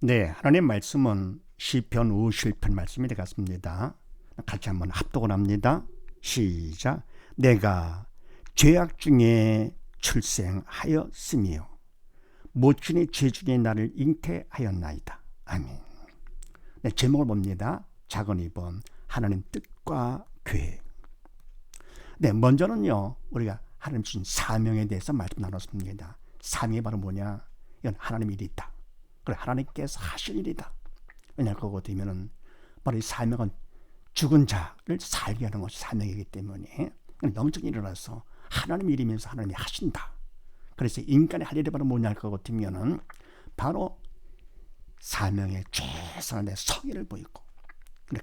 네, 하나님 말씀은 시편 57편 말씀이 되겠습니다. 같이 한번 합독을 합니다. 시작. 내가 죄악 중에 출생하였으며 모친의 죄 중에 나를 잉태하였나이다. 아멘. 네, 제목을 봅니다. 작은 2번 하나님 뜻과 계획. 네, 먼저는요. 우리가 하나님 주신 사명에 대해서 말씀 나눴습니다. 사명이 바로 뭐냐? 이건 하나님 일이 있다. 그래 하나님께서 하실 일이다. 왜냐 그거 되면은 바로 이 사명은 죽은 자를 살게 하는 것이 사명이기 때문에 영적인 일이라서 하나님 일이면서 하나님이 하신다. 그래서 인간의 할 일이 바로 뭐냐 할것 같으면은 바로 사명에 최선을 내 성의를 보이고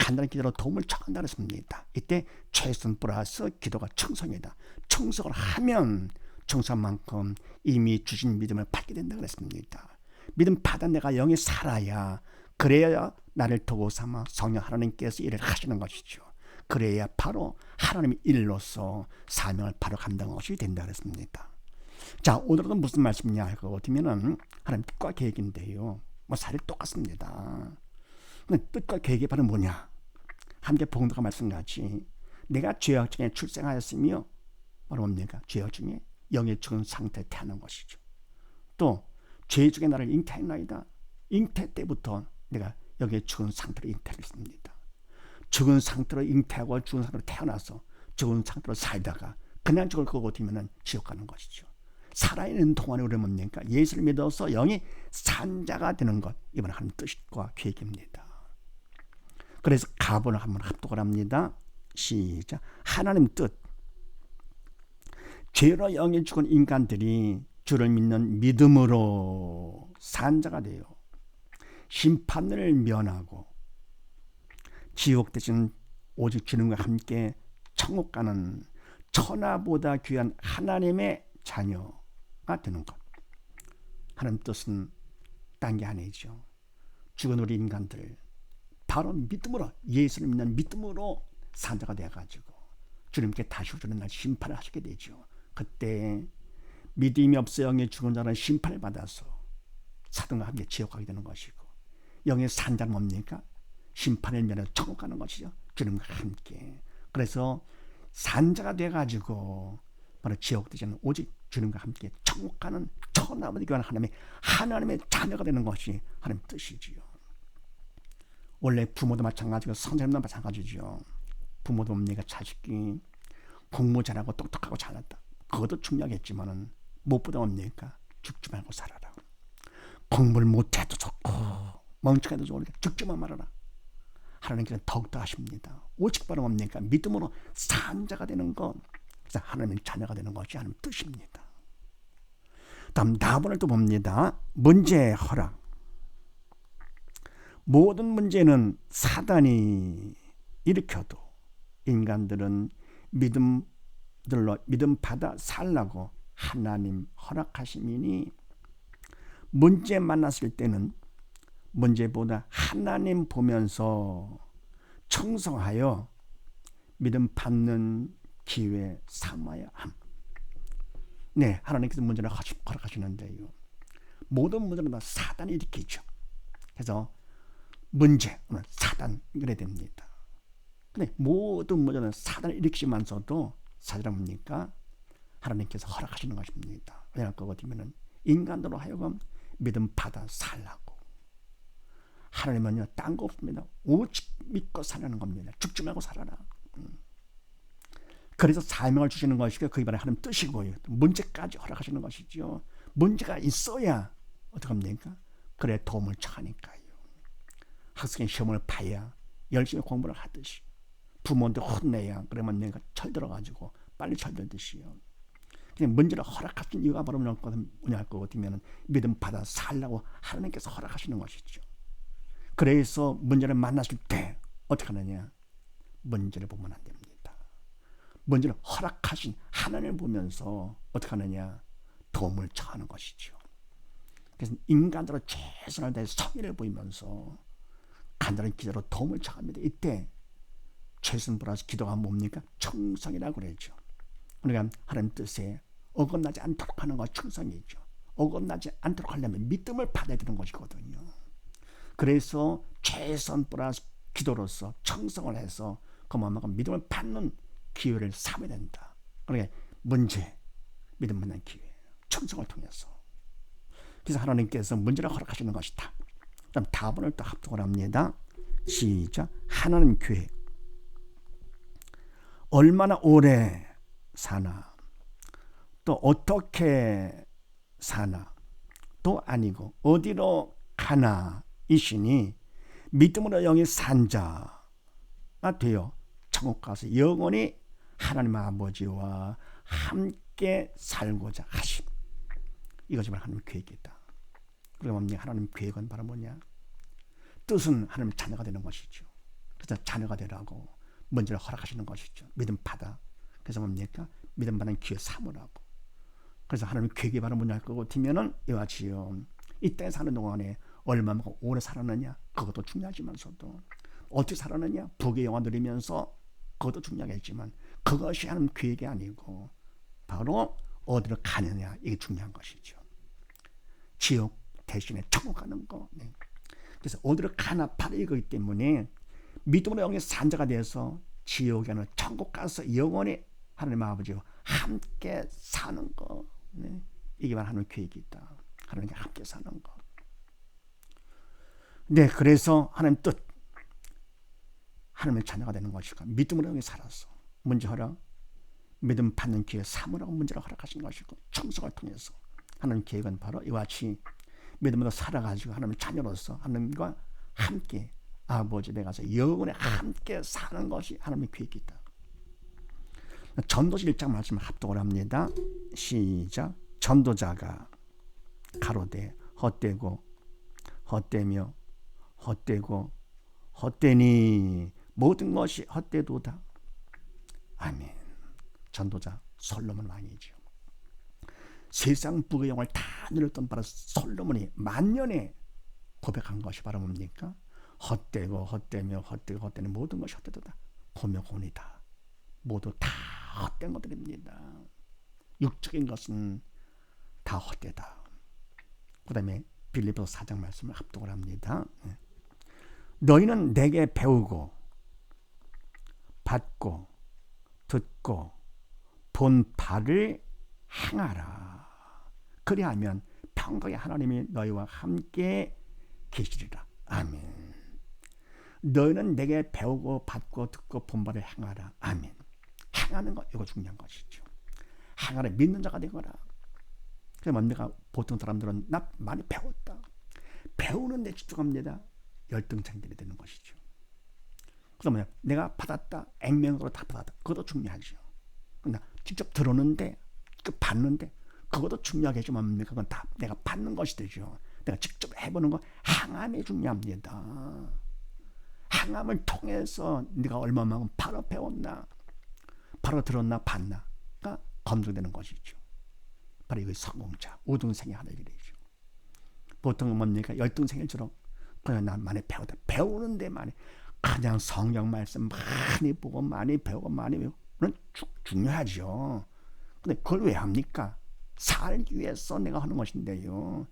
간단한 기도로 도움을 청한다 그랬습니다. 이때 최선 플러스 기도가 청성이다. 청성을 하면 청성만큼 이미 주신 믿음을 받게 된다 그랬습니다. 믿음 받아 내가 영이 살아야 그래야 나를 도구 삼아 성령 하나님께서 일을 하시는 것이죠. 그래야 바로 하나님의 일로서 사명을 바로 감당한 것이 된다 그랬습니다. 자 오늘은 무슨 말씀이냐 할것 같으면은 하나님 뜻과 계획인데요. 뭐 사실 똑같습니다. 뜻과 계획이 바로 뭐냐? 함께 봉도가 말씀같이 내가 죄악 중에 출생하였으며 바로 뭡니까? 죄악 중에 영의 죽은 상태에 태어난 것이죠. 또 죄 중에 나를 잉태했나이다. 잉태 때부터 내가 여기에 죽은 상태로 잉태를 했습니다. 죽은 상태로 잉태하고 죽은 상태로 태어나서 죽은 상태로 살다가 그냥 죽을 거고 되면 지옥 가는 것이죠. 살아있는 동안에 우리 뭡니까? 예수를 믿어서 영이 산자가 되는 것. 이번 하나님 뜻과 계획입니다. 그래서 가본을 한번 합독을 합니다. 시작. 하나님 뜻. 죄로 영이 죽은 인간들이 주를 믿는 믿음으로 산 자가 되어 심판을 면하고 지옥 대신 오직 주님과 함께 천국 가는 천하보다 귀한 하나님의 자녀가 되는 것. 하나님 뜻은 딴 게 아니죠. 죽은 우리 인간들 바로 믿음으로 예수를 믿는 믿음으로 산자가 되어가지고 주님께 다시 오주는 날 심판을 하시게 되죠. 그때 믿음이 없어 영의 죽은 자는 심판을 받아서 사등과 함께 지옥 가게 되는 것이고 영의 산 자는 뭡니까? 심판을 면해 천국 가는 것이죠. 주님과 함께. 그래서 산자가 돼가지고 바로 지옥 되지는 오직 주님과 함께 천국 가는 천하무대 교환 하나님의 하나님의 자녀가 되는 것이 하나님 뜻이지요. 원래 부모도 마찬가지고 선생님도 마찬가지죠. 부모도 뭡니까? 자식이 공부 잘하고 똑똑하고 잘났다. 그것도 중요하겠지만은 무엇보다 뭡니까? 죽지 말고 살아라. 공부를 못해도 좋고 멍청해도 좋으니까 죽지만 말아라. 하나님께서 더욱더 하십니다. 오직 바로 뭡니까? 믿음으로 산자가 되는 것. 그래서 하나님의 자녀가 되는 것이 하나님 뜻입니다. 다음 다음을 또 봅니다. 문제 허락. 모든 문제는 사단이 일으켜도 인간들은 믿음들로 믿음 받아 살라고 하나님 허락하심이니 문제 만났을 때는 문제보다 하나님 보면서 청성하여 믿음 받는 기회 삼아야 함. 네, 하나님께서 문제를 허락하시는데요. 모든 문제는 다 사단이 일으키죠. 그래서 문제, 사단 그래 됩니다. 근데 모든 문제는 사단을 일으키면서도 사실은 뭡니까? 하나님께서 허락하시는 것입니다. 왜냐 같으면 인간으로 하여금 믿음 받아 살라고. 하나님은요 딴 거 없습니다. 오직 믿고 살라는 겁니다. 죽지 말고 살아라. 음. 그래서 사명을 주시는 것이고 그게 바로 하나님 뜻이고요. 문제까지 허락하시는 것이죠. 문제가 있어야 어떻게 합니까? 그래 도움을 청하니까요. 학생이 시험을 봐야 열심히 공부를 하듯이 부모한테 혼내야 그러면 내가 철들어가지고 빨리 철들듯이요. 문제를 허락하신 이유가 바로 뭐냐 할것 같으면 믿음 받아 살라고 하나님께서 허락하시는 것이죠. 그래서 문제를 만났을 때 어떻게 하느냐? 문제를 보면 안 됩니다. 문제를 허락하신 하나님을 보면서 어떻게 하느냐? 도움을 청하는 것이죠. 그래서 인간으로 최선을 다해 성의를 보이면서 간단한 기도로 도움을 청합니다. 이때 최선 플러스 기도가 뭡니까? 청성이라고 그러죠. 우리가 하나님 뜻에 어긋나지 않도록 하는 것이 충성이죠. 어긋나지 않도록 하려면 믿음을 받아야 되는 것이거든요. 그래서 최선 플러스 기도로서 청성을 해서 그 마음과 믿음을 받는 기회를 삼아야 된다. 그러니까 문제, 믿음 받는 기회, 청성을 통해서. 그래서 하나님께서 문제를 허락하시는 것이다. 그럼 다분을 또 합독을 합니다. 시작. 하나님 계획. 얼마나 오래 사나, 또 어떻게 사나, 또 아니고 어디로 가나 이시니 믿음으로 영이 산 자가 되어 천국 가서 영원히 하나님 아버지와 함께 살고자 하심. 이것이 하나님 계획이다. 우리가 뭡니까? 하나님 계획은 바로 뭐냐? 뜻은 하나님 자녀가 되는 것이죠. 그래서 자녀가 되라고 먼저 허락하시는 것이죠. 믿음 받아. 그래서 뭡니까? 믿음 받는 기회 삼으라고. 그래서 하나님 계획이 바로 뭐냐 그거 뒤면은 이와 같이요. 이 땅에 사는 동안에 얼마만큼 오래 살았느냐 그것도 중요하지만서도 어떻게 살았느냐 부귀 영화 누리면서 그것도 중요하겠지만 그것이 하나님 계획이 아니고 바로 어디로 가느냐 이게 중요한 것이죠. 지옥 대신에 천국 가는 거. 네. 그래서 어디로 가나 바로 이거기 때문에 믿음으로 영의 산자가 돼서 지옥에 는 천국 가서 영원히 하나님 아버지와 함께 사는 거. 네. 바로 하나님 계획이 있다. 하나님과 함께 사는 거. 네, 그래서 하나님 뜻. 하나님의 자녀가 되는 것이고 믿음으로 영이 살아서 문제 허락 믿음 받는 기회 삼으라고 문제를 허락하신 것이고 청성을 통해서 하나님 계획은 바로 이와 같이 믿음으로 살아가지고 하나님 자녀로서 하나님과 함께 아버지 에 가서 영원히 함께 사는 것이 하나님의 계획이다. 전도지 1장 말씀을 합독을 합니다. 시작. 전도자가 가로되 헛되고 헛되며 헛되고 헛되니 모든 것이 헛되도다. 아멘. 전도자 솔로몬 왕이죠. 세상 부의 영을 다 누렸던 바로 솔로몬이 만년에 고백한 것이 바로 뭡니까? 헛되고 헛되며 헛되고 헛되는 모든 것이 헛되도다. 고명혼이다. 모두 다 헛된 것들입니다. 육적인 것은 다 헛되다. 그 다음에 빌리포 4장 말씀을 합독을 합니다. 네. 너희는 내게 배우고 받고 듣고 본 바를 행하라. 그리하면 평강의 하나님이 너희와 함께 계시리라. 아멘. 너희는 내게 배우고 받고 듣고 본 바를 행하라. 아멘. 행하는 것 이거 중요한 것이죠. 행하라 믿는 자가 되거라. 그래서 내가 보통 사람들은 나 많이 배웠다. 배우는 데 집중합니다. 열등생들이 되는 것이죠. 그러면 내가 받았다. 액면으로 다 받았다. 그것도 중요하죠. 그러나 직접 들었는데 그 받는데 그것도 중요하겠지만 그건 다 내가 받는 것이 되죠. 내가 직접 해보는 거 항암이 중요합니다. 항암을 통해서 네가 얼마만큼 바로 배웠나, 바로 들었나, 봤나가 검증되는 것이죠. 바로 이거 성공자, 우등생이 하는 일이죠. 보통은 뭡니까? 열등생일처럼 그냥 난 많이 배우다. 배우는데 많이. 그냥 성경 말씀 많이 보고 많이 배우고 많이 배우고. 는 중요하죠. 근데 그걸 왜 합니까? 살기 위해서 내가 하는 것인데요.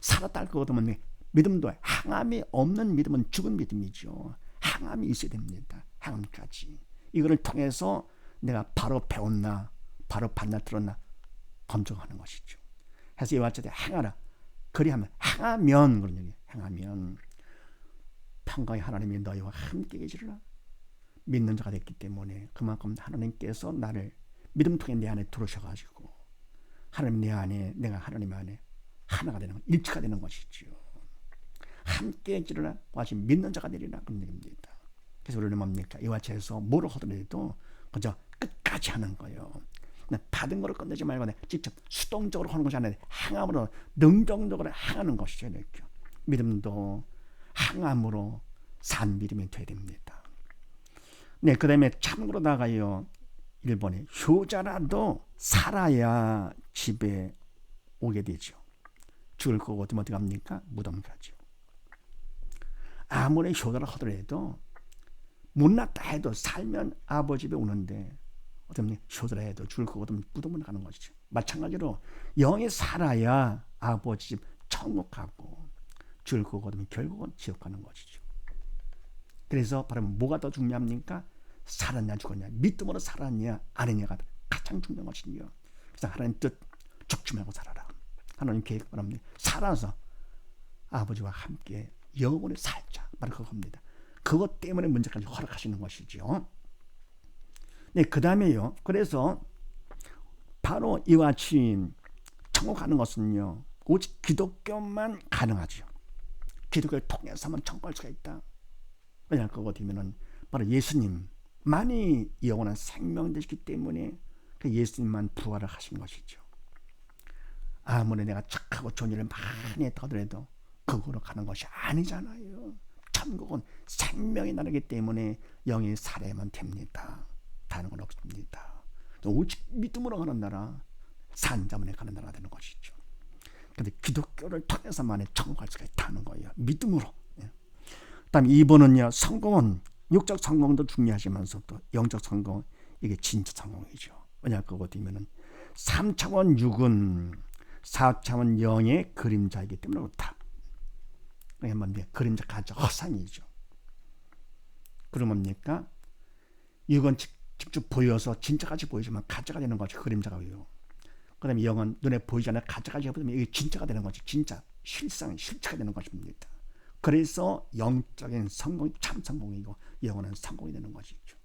살았다 할 거거든 믿음도 항암이 없는 믿음은 죽은 믿음이죠. 항암이 있어야 됩니다. 항암까지. 이거를 통해서 내가 바로 배웠나, 바로 봤나 들었나 검증하는 것이죠. 그래서 이와 같이 행하라. 그리하면 행하면 그런 얘기. 행하면 평강의 하나님이 너희와 함께 계시리라. 믿는 자가 됐기 때문에 그만큼 하나님께서 나를 믿음 통해 내 안에 들어오셔가지고 하나님 내 안에 내가 하나님 안에 하나가 되는 것, 일치가 되는 것이지요. 함께 지르라 와시 믿는 자가 되리라 그런 얘기입니다. 그래서 우리는 뭡니까? 이와 같이 해서 뭐를 하더라도 그저 끝까지 하는 거예요. 받은 거를 끝내지 말고 직접 수동적으로 하는 것이 아니라 행함으로 능동적으로 행하는 것이죠. 이렇게. 믿음도 행함으로 산 믿음이 돼야 됩니다. 네, 그 다음에 참고로다가요. 일본에 효자라도 살아야 집에 오게 되죠. 죽을 거고 어디 어디 갑니까? 무덤 가죠. 아무리 효자라 하더라도 못났다 해도 살면 아버지 집에 오는데 어쩌면 효자라 해도 죽을 거고 어쩌면 무덤을 가는 것이죠. 마찬가지로 영이 살아야 아버지 집 천국 가고 죽을 거거든요. 결국은 지옥 가는 것이죠. 그래서 바로 뭐가 더 중요합니까? 살았냐 죽었냐 믿음으로 살았냐 아니냐가 가장 중요한 것이요. 그래서 하나님 뜻 말고 살아라. 하나님 계획 바랍니다. 살아서 아버지와 함께 영원히 살자. 바로 그겁니다. 그것 때문에 문제까지 허락하시는 것이죠. 네, 그 다음에요. 그래서 바로 이와 같이 천국 가는 것은요. 오직 기독교만 가능하죠. 기독교를 통해서만 천국 갈 수가 있다. 왜냐 그거 되면은 바로 예수님만이 영원한 생명 되시기 때문에 그 예수님만 부활을 하신 것이죠. 아무리 내가 착하고 좋은 일을 많이 했다 하더라도 그거로 가는 것이 아니잖아요. 천국은 생명이 나르기 때문에 영이 살아야만 됩니다. 다른 건 없습니다. 오직 믿음으로 가는 나라, 산자문에 가는 나라가 되는 것이죠. 근데 기독교를 통해서만의 천국 갈 수가 있다는 거예요. 믿음으로. 예. 다음 2번은요. 성공은 육적 성공도 중요하지만서 또 영적 성공 이게 진짜 성공이죠. 왜냐 그거 되면은 3차원 6은 4차원 0의 그림자이기 때문에 그렇다. 그게 뭡니까? 그림자 가짜 허상이죠. 그러면 뭡니까? 이건 직접 보여서 진짜같이 보이지만 가짜가 되는 거지 그림자가요. 그 다음에 영은 눈에 보이지 않아 가짜까지 해보면 이게 진짜가 되는 거지 진짜 실상 실체가 되는 것입니다. 그래서 영적인 성공이 참 성공이고 영원한 성공이 되는 것이죠.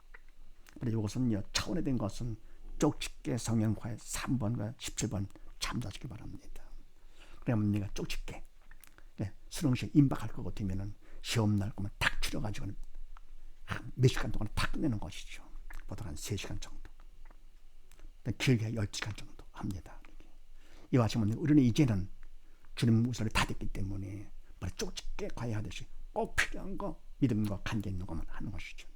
그래서 이것은요 차원에 된 것은 쪽집게 성령과의 3번과 17번 참조하시기 바랍니다. 그러면 네가 쪽집게 네, 수능시에 임박할 것 같으면은 시험 날 거면 탁 추려가지고 몇 시간 동안 탁 끝내는 것이죠. 보통 한 3시간 정도. 길게 10시간 정도 합니다. 이와 같이 우리는 이제는 주님 무사를 다 됐기 때문에 쪽집게 과외 하듯이 꼭 필요한 거 믿음과 관계 있는 것만 하는 것이죠.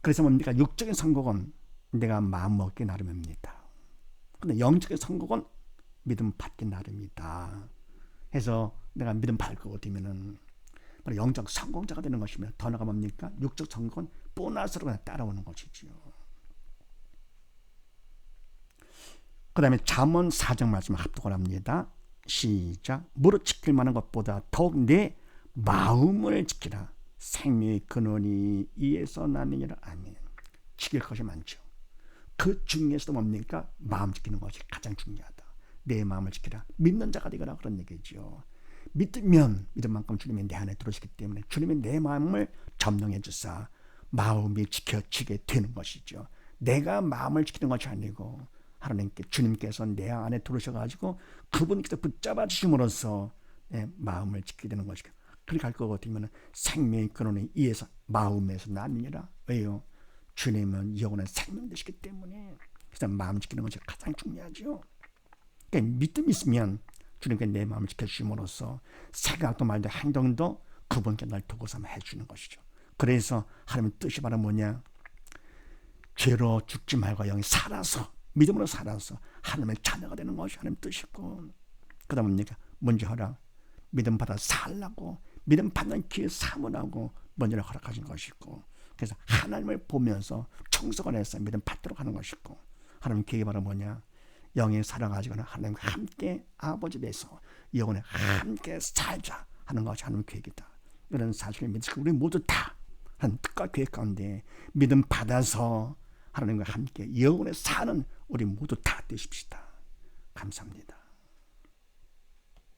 그래서 뭡니까? 육적인 성공은 내가 마음 먹기 나름입니다. 근데 영적인 성공은 믿음 받기 나름이다. 해서 내가 믿음 거 되면은 바로 영적 성공자가 되는 것이며 더 나가 뭡니까? 육적 성공은 보너스로 그냥 따라오는 것이지요. 그 다음에 잠언 4장 말씀 합독을 합니다. 시작. 무릇 지킬 만한 것보다 더욱 내 마음을 지키라. 생명의 근원이 이에서 나느니라. 아멘. 지킬 것이 많죠. 그 중에서도 뭡니까? 마음 지키는 것이 가장 중요하다. 내 마음을 지키라. 믿는 자가 되거라 그런 얘기죠. 믿으면 믿은 만큼 주님이 내 안에 들어오시기 때문에 주님이 내 마음을 점령해 주사 마음이 지켜지게 되는 것이죠. 내가 마음을 지키는 것이 아니고 하나님께 주님께서 내 안에 들어오셔가지고 그분께서 붙잡아 주심으로써 내 마음을 지키게 되는 것이고 그렇게 갈것 같으면 생명의 근원에 의해서 마음에서 나뉘니라 왜요? 주님은 영원한 생명 되시기 때문에 그래서 마음 지키는 것이 가장 중요하죠. 그러니까 믿음 있으면 주님께 내 마음을 지켜주심으로써 생각도 말도 행동도 그분께 날 두고 삼아 해주는 것이죠. 그래서 하나님 뜻이 바로 뭐냐? 죄로 죽지 말고 영이 살아서 믿음으로 살아서 하나님의 자녀가 되는 것이 하나님 뜻이고 그 다음 뭡니까? 먼저 허락 믿음 받아 살라고 믿음 받는 기회 삼으라고 먼저 허락하신 것이고 그래서 하나님을 보면서 청소가 내서 믿음 받도록 하는 것이고 하나님 계획이 바로 뭐냐? 영의 사랑 가지고는 하나님과 함께 아버지 돼서 영원에 함께 살자 하는 것이 하나님 계획이다. 이런 사실을 믿으시고 우리 모두 다 하나님 뜻과 계획 가운데 믿음 받아서 하나님과 함께 영원에 사는 우리 모두 다 되십시다. 감사합니다.